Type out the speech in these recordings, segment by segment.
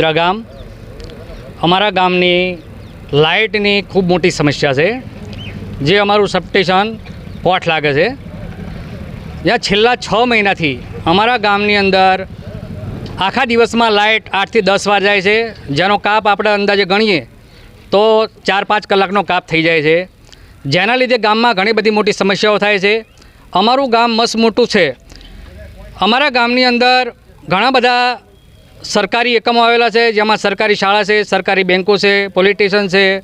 બગોદરા ગામ. અમારા ગામની લાઇટની ખૂબ મોટી સમસ્યા છે, જે અમારું સબસ્ટેશન પોઠ લાગે છે. જ્યાં છેલ્લા છ મહિનાથી અમારા ગામની અંદર આખા દિવસમાં લાઇટ આઠથી દસ વાર જાય છે. જેનો કાપ આપણે અંદાજે ગણીએ તો ચાર પાંચ કલાકનો કાપ થઈ જાય છે. જેના લીધે ગામમાં ઘણી બધી મોટી સમસ્યાઓ થાય છે. અમારું ગામ મસ્ત મોટું છે. અમારા ગામની અંદર ઘણા બધા સરકારી એકમો આવેલા છે, જેમાં સરકારી શાળા છે, સરકારી બેન્કો છે, પોલીસ છે,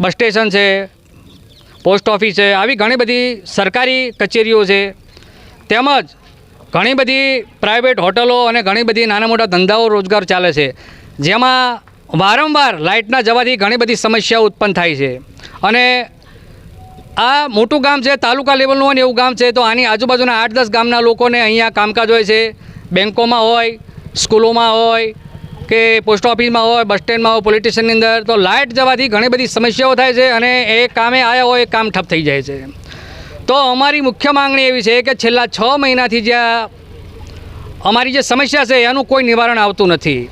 બસ સ્ટેશન છે, પોસ્ટ ઓફિસ છે, આવી ઘણી બધી સરકારી કચેરીઓ છે. તેમજ ઘણી બધી પ્રાઇવેટ હોટલો અને ઘણી બધી નાના મોટા ધંધાઓ રોજગાર ચાલે છે. જેમાં વારંવાર લાઇટના જવાથી ઘણી બધી સમસ્યાઓ ઉત્પન્ન થાય છે. અને આ મોટું ગામ છે, તાલુકા લેવલનું હોય ને એવું ગામ છે, તો આની આજુબાજુના આઠ દસ ગામના લોકોને અહીંયા કામકાજ હોય છે. બેન્કોમાં હોય સ્કૂલોમાં હોય કે પોસ્ટ ઓફિસમાં હોય, બસ સ્ટેન્ડમાં હોય, પોલીસ અંદર, તો લાઇટ જવાથી ઘણી બધી સમસ્યાઓ થાય છે અને એ કામે આવ્યા હોય, એ કામ ઠપ થઈ જાય છે. તો અમારી મુખ્ય માંગણી એવી છે કે છેલ્લા છ મહિનાથી જ્યાં અમારી જે સમસ્યા છે, એનું કોઈ નિવારણ આવતું નથી.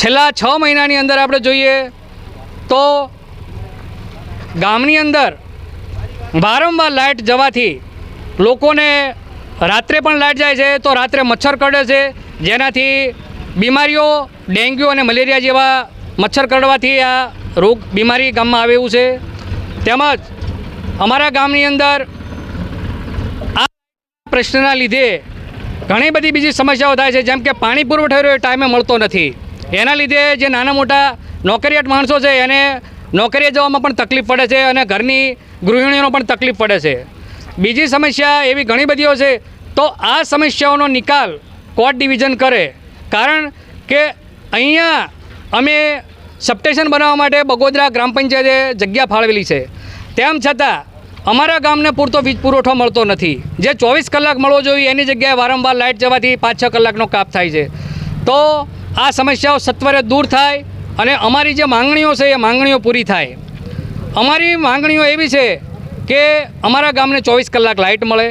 છેલ્લા છ મહિનાની અંદર આપણે જોઈએ તો ગામની અંદર વારંવાર લાઇટ જવાથી લોકોને રાત્રે પણ લાઇટ જાય છે, તો રાત્રે મચ્છર કરડે છે. જેનાથી બીમારીઓ, ડેન્ગ્યુ અને મલેરિયા જેવા મચ્છર કરડવાથી આ રોગ બીમારી ગામમાં આવે છે. તેમજ અમારા ગામની અંદર આ પ્રશ્નના લીધે ઘણી બધી બીજી સમસ્યાઓ થાય છે, જેમ કે પાણી પુરવઠો ટાઈમે મળતો નથી. એના લીધે જે નાના મોટા નોકરિયાત માણસો છે, એને નોકરીએ જવામાં પણ તકલીફ પડે છે અને ઘરની ગૃહિણીઓનો પણ તકલીફ પડે છે. બીજી સમસ્યા એવી ઘણી બધીઓ છે. તો આ સમસ્યાઓનો નિકાલ કોર્ટ ડિવિઝન કરે. કારણ કે અહીંયા અમે સબસ્ટેશન બનાવવા માટે બગોદરા ગ્રામ પંચાયતે જગ્યા ફાળવેલી છે. તેમ છતાં અમારા ગામને પૂરતો વીજ પુરવઠો મળતો નથી. જે ચોવીસ કલાક મળવો જોઈએ એની જગ્યાએ વારંવાર લાઇટ જવાથી પાંચ છ કલાકનો કાપ થાય છે. તો આ સમસ્યાઓ સત્વરે દૂર થાય અને અમારી જે માંગણીઓ છે એ માંગણીઓ પૂરી થાય. અમારી માંગણીઓ એવી છે કે અમારા ગામને ચોવીસ કલાક લાઇટ મળે.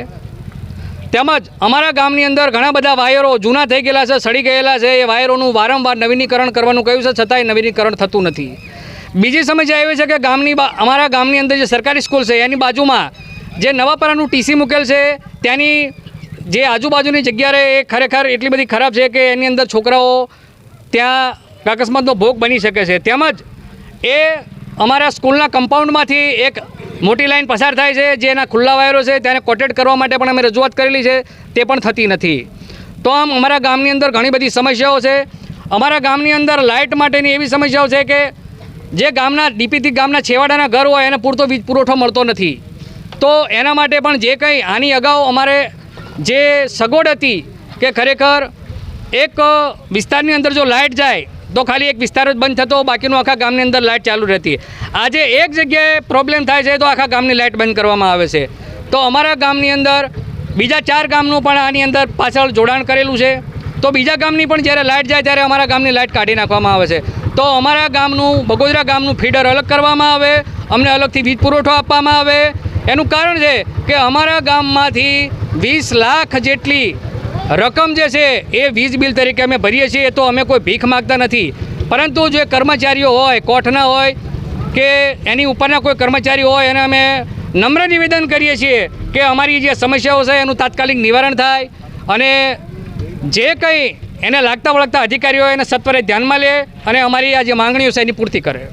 તેમજ અમારા ગામની અંદર ઘણા બધા વાયરો જૂના થઈ ગયેલા છે, સડી ગયેલા છે, એ વાયરોનું વારંવાર નવીનીકરણ કરવાનું કહ્યું છે, છતાંય નવીનીકરણ થતું નથી. બીજી સમસ્યા એવી છે કે ગામની અમારા ગામની અંદર જે સરકારી સ્કૂલ છે, એની બાજુમાં જે નવાપરાનું ટીસી મૂકેલ છે, ત્યાંની જે આજુબાજુની જગ્યાએ એ ખરેખર એટલી બધી ખરાબ છે કે એની અંદર છોકરાઓ ત્યાં અકસ્માતનો ભોગ બની શકે છે. તેમજ એ અમારા સ્કૂલના કમ્પાઉન્ડમાંથી એક મોટી લાઇન પસાર થાય છે, જે એના ખુલ્લા વાયરો છે, તેને કોટેડ કરવા માટે પણ અમે રજૂઆત કરેલી છે, તે પણ થતી નથી. તો આમ અમારા ગામની અંદર ઘણી બધી સમસ્યાઓ છે. અમારા ગામની અંદર લાઇટ માટેની એવી સમસ્યાઓ છે કે, જે ગામના, ડીપીથી ગામના છેવાડાના ઘર હોય, એને પૂરતો વીજ પુરવઠો મળતો નથી. તો એના માટે પણ જે કંઈ આની અગાઉ અમારે જે સગવડ હતી કે ખરેખર એક વિસ્તારની અંદર જો લાઇટ જાય તો ખાલી એક વિસ્તાર જ બંધ થતો, બાકીનું આખા ગામની અંદર લાઇટ ચાલુ રહેતી. આજે એક જગ્યાએ પ્રોબ્લેમ થાય છે તો આખા ગામની લાઇટ બંધ કરવામાં આવે છે. તો અમારા ગામની અંદર બીજા ચાર ગામનું પણ આની અંદર પાછળ જોડાણ કરેલું છે. તો બીજા ગામની પણ જ્યારે લાઇટ જાય ત્યારે અમારા ગામની લાઇટ કાઢી નાખવામાં આવે છે. તો અમારા ગામનું, બગોદરા ગામનું ફીડર અલગ કરવામાં આવે, અમને અલગથી વીજ પુરવઠો આપવામાં આવે. એનું કારણ છે કે અમારા ગામમાંથી વીસ લાખ જેટલી રકમ જે છે એ વીજ બિલ તરીકે અમે ભરીએ છીએ તો અમે કોઈ ભીખ માગતા નથી. પરંતુ જે કર્મચારીઓ હોય, કોઠના હોય કે એની ઉપરના કોઈ કર્મચારી હોય, એને અમે નમ્ર નિવેદન કરીએ છીએ કે અમારી જે સમસ્યાઓ છે, એનું તાત્કાલિક નિવારણ થાય અને જે કંઈ એને લાગતા વળગતા અધિકારીઓ એને સત્વરે ધ્યાનમાં લે અને અમારી આ જે માંગણીઓ છે, એની પૂર્તિ કરે.